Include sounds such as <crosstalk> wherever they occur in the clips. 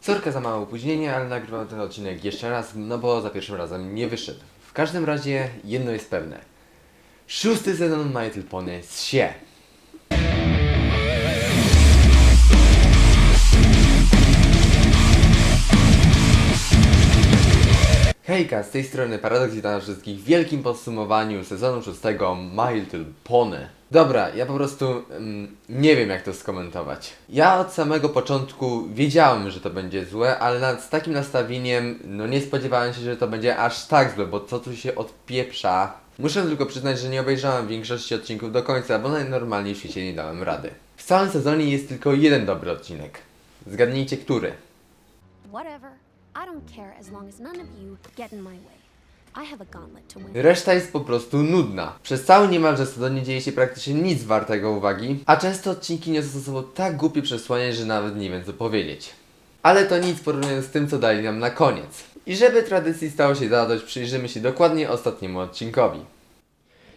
Sorka za małe opóźnienie, ale nagrywam ten odcinek jeszcze raz, no bo za pierwszym razem nie wyszedł. W każdym razie jedno jest pewne. Szósty sezon My Little Pony się. Hejka, z tej strony Paradox witam wszystkich w wielkim podsumowaniu sezonu szóstego My Little Pony. Dobra, ja po prostu mm, nie wiem jak to skomentować. Ja od samego początku wiedziałem, że to będzie złe, ale nad, z takim nastawieniem no nie spodziewałem się, że to będzie aż tak złe, bo co tu się odpieprza. Muszę tylko przyznać, że nie obejrzałem większości odcinków do końca, bo najnormalniej w świecie nie dałem rady. W całym sezonie jest tylko jeden dobry odcinek. Zgadnijcie który. Whatever. I don't care as long as none of you get in my way. Reszta jest po prostu nudna. Przez cały niemalże sezon nie dzieje się praktycznie nic wartego uwagi, a często odcinki niosą ze sobą tak głupie przesłanie, że nawet nie wiem co powiedzieć. Ale to nic porównując z tym, co dali nam na koniec. I żeby tradycji stało się zadość, przyjrzymy się dokładnie ostatniemu odcinkowi.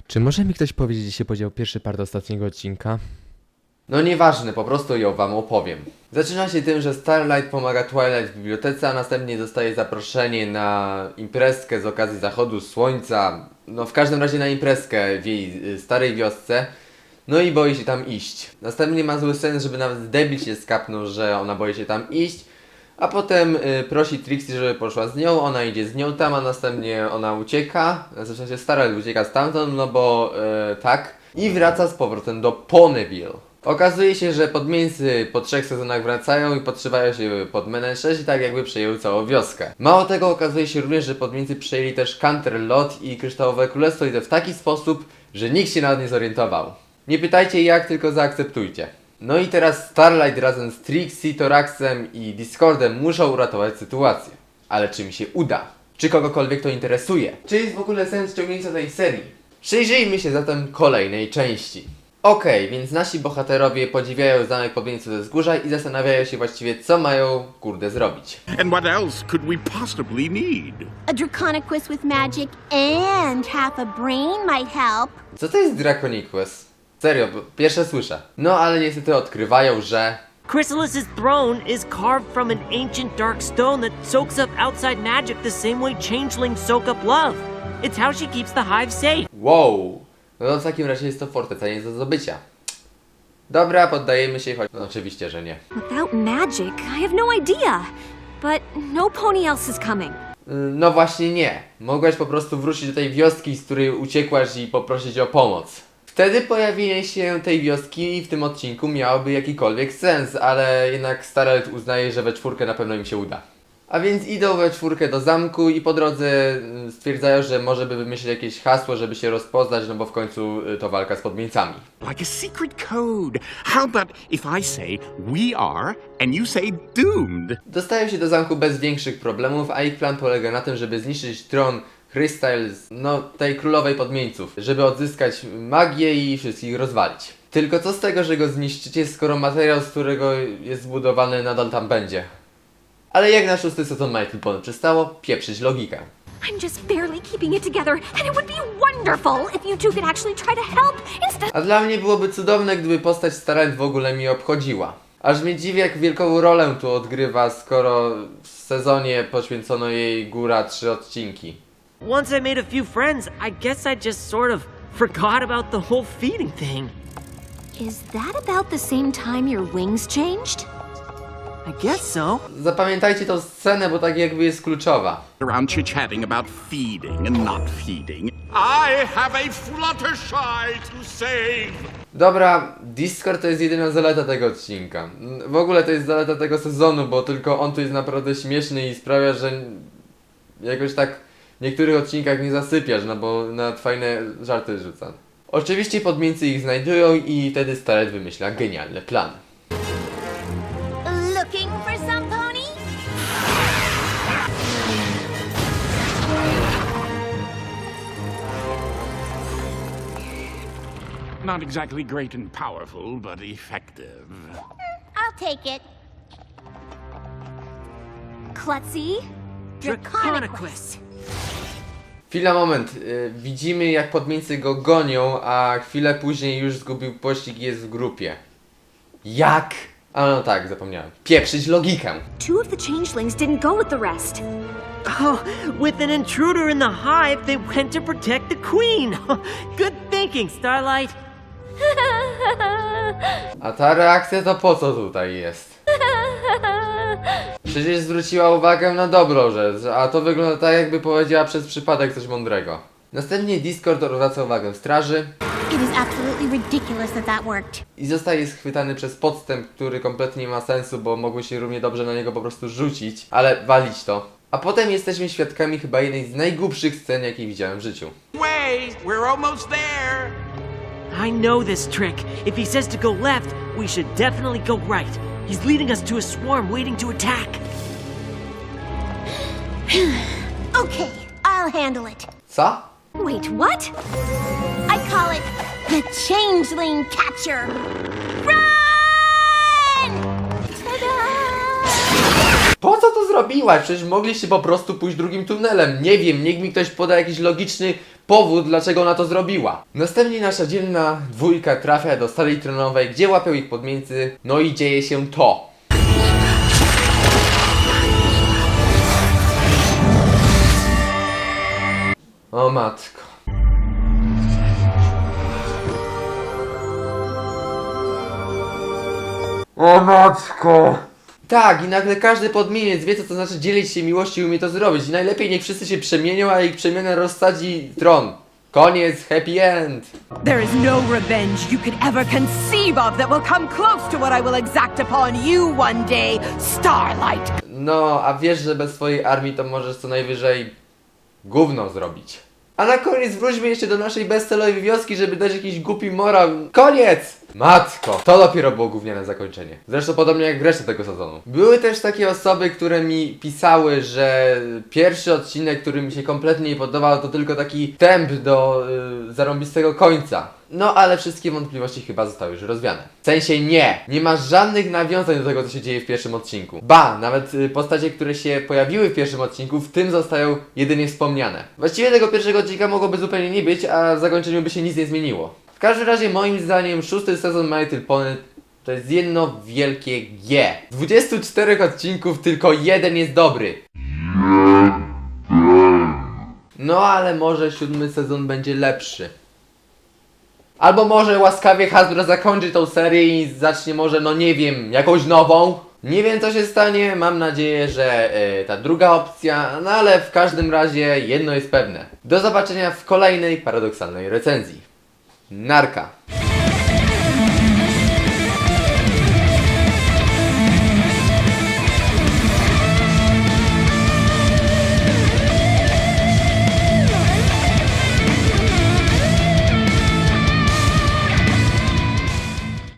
Czy może mi ktoś powiedzieć, gdzie się podział pierwszy part ostatniego odcinka? No nieważne, po prostu ją wam opowiem. Zaczyna się tym, że Starlight pomaga Twilight w bibliotece, a następnie dostaje zaproszenie na imprezkę z okazji zachodu słońca. No w każdym razie na imprezkę w jej y, starej wiosce. No i boi się tam iść. Następnie ma zły sens, żeby nawet debil się skapnął, że ona boi się tam iść. A potem y, prosi Trixie, żeby poszła z nią, ona idzie z nią tam, a następnie ona ucieka. W sensie Starlight ucieka stamtąd, no bo y, tak. I wraca z powrotem do Ponyville. Okazuje się, że podmieńcy po trzech sezonach wracają i podszywają się pod Menesześ i tak jakby przejęły całą wioskę. Mało tego, okazuje się również, że podmieńcy przejęli też Canterlot i Kryształowe Królestwo i to w taki sposób, że nikt się nawet nie zorientował. Nie pytajcie jak, tylko zaakceptujcie. No i teraz Starlight razem z Trixie, Toraxem i Discordem muszą uratować sytuację. Ale czy mi się uda? Czy kogokolwiek to interesuje? Czy jest w ogóle sens ciągnięcia tej serii? Przyjrzyjmy się zatem kolejnej części. Okej, więc nasi bohaterowie podziwiają zamek podmieńców ze wzgórza i zastanawiają się właściwie co mają, kurde, zrobić. And what else could we possibly need? A draconic quest with magic and half a brain might help. Co to jest Draconic Quest? Serio, bo pierwsze słyszę. No ale niestety odkrywają, że... Chrysalis's throne is carved from an ancient dark stone that soaks up outside magic the same way changelings soak up love. It's how she keeps the hive safe. Wow! No to w takim razie jest to forteca nie do zdobycia. Dobra, poddajemy się, choć... No oczywiście, że nie. Without magic, I have no idea. But no pony else is coming. Y, No właśnie nie. Mogłaś po prostu wrócić do tej wioski, z której uciekłaś i poprosić o pomoc. Wtedy pojawienie się tej wioski w tym odcinku miałoby jakikolwiek sens, ale jednak Starlight uznaje, że we czwórkę na pewno im się uda. A więc idą we czwórkę do zamku i po drodze y, stwierdzają, że może by wymyślić jakieś hasło, żeby się rozpoznać, no bo w końcu y, to walka z podmieńcami. Like a secret code. How about if I say we are and you say doomed? Dostają się do zamku bez większych problemów, a ich plan polega na tym, żeby zniszczyć tron Crystals, no tej królowej podmieńców, żeby odzyskać magię i wszystkich rozwalić. Tylko co z tego, że go zniszczycie, skoro materiał, z którego jest zbudowany nadal tam będzie? Ale jak na szósty sezon My Little Pony przystało, pieprzyć logikę. I'm just barely keeping it together, and it would be wonderful if you two could actually try to help instead. A dla mnie byłoby cudowne, gdyby postać Starlight w ogóle mi obchodziła. Aż mnie dziwi, jak wielką rolę tu odgrywa, skoro w sezonie poświęcono jej góra trzy odcinki. Once I made a few friends, I guess I just sort of forgot about the whole feeding thing. Is that about the same time your wings changed? I guess so. Zapamiętajcie tą scenę, bo tak jakby jest kluczowa. Around chit-chatting about feeding and not feeding. I have a Fluttershy to save. Dobra, Discord to jest jedyna zaleta tego odcinka. W ogóle to jest zaleta tego sezonu, bo tylko on tu jest naprawdę śmieszny i sprawia, że jakoś tak w niektórych odcinkach nie zasypiasz, no bo nawet fajne żarty rzuca. Oczywiście podmieńcy ich znajdują i wtedy Starlet wymyśla genialny plan. Not exactly great and powerful, but effective. I'll take it. Klutzy? Draconicus. Chwila, moment. Y, widzimy jak podmieńcy go gonią, a chwilę później już zgubił pościg i jest w grupie. Jak? A no tak, zapomniałem. Pieprzyć logikę. Two of the changelings didn't go with the rest. Oh, with an intruder in the hive, they went to protect the queen. <laughs> Good thinking, Starlight. A ta reakcja to po co tutaj jest? Przecież zwróciła uwagę na dobrą rzecz, a to wygląda tak jakby powiedziała przez przypadek coś mądrego. Następnie Discord odwraca uwagę straży It is absolutely ridiculous that that worked. i zostaje schwytany przez podstęp, który kompletnie nie ma sensu, bo mogły się równie dobrze na niego po prostu rzucić, ale walić to. A potem jesteśmy świadkami chyba jednej z najgłupszych scen, jakie widziałem w życiu. Wait, we're almost there. I know this trick. If he says to go left, we should definitely go right. He's leading us to a swarm waiting to attack. <sighs> Okay, I'll handle it. Sa? Wait, what? I call it the changeling catcher. Run! Po co to zrobiłaś? Przecież mogliście po prostu pójść drugim tunelem. Nie wiem, niech mi ktoś poda jakiś logiczny powód, dlaczego ona to zrobiła. Następnie nasza dzielna dwójka trafia do sali tronowej, gdzie łapią ich podmieńcy, no i dzieje się to. O matko. O matko! Tak, i nagle każdy podmieniec wie, co to znaczy dzielić się miłością i umie to zrobić. I najlepiej niech wszyscy się przemienią, a ich przemiana rozsadzi tron. Koniec, happy end. There is no revenge you could ever conceive of that will come close to what I will exact upon you one day, Starlight. No, a wiesz, że bez swojej armii to możesz co najwyżej gówno zrobić. A na koniec wróćmy jeszcze do naszej bezcelowej wioski, żeby dać jakiś głupi morał. Koniec! Matko, to dopiero było gówniane zakończenie. Zresztą podobnie jak w reszcie tego sezonu. Były też takie osoby, które mi pisały, że pierwszy odcinek, który mi się kompletnie nie podobał, to tylko taki temp do y, zarąbistego końca. No, ale wszystkie wątpliwości chyba zostały już rozwiane. W sensie nie, nie ma żadnych nawiązań do tego, co się dzieje w pierwszym odcinku. Ba, nawet y, postacie, które się pojawiły w pierwszym odcinku, w tym zostają jedynie wspomniane. Właściwie tego pierwszego odcinka mogłoby zupełnie nie być, a w zakończeniu by się nic nie zmieniło. Każdym razie, moim zdaniem, szósty sezon My Little Pony to jest jedno wielkie G. Z 24 odcinków tylko jeden jest dobry. No ale może siódmy sezon będzie lepszy. Albo może łaskawie Hasbro zakończy tą serię i zacznie może, no nie wiem, jakąś nową. Nie wiem co się stanie, mam nadzieję, że e, ta druga opcja, no ale w każdym razie jedno jest pewne. Do zobaczenia w kolejnej paradoksalnej recenzji. Narca.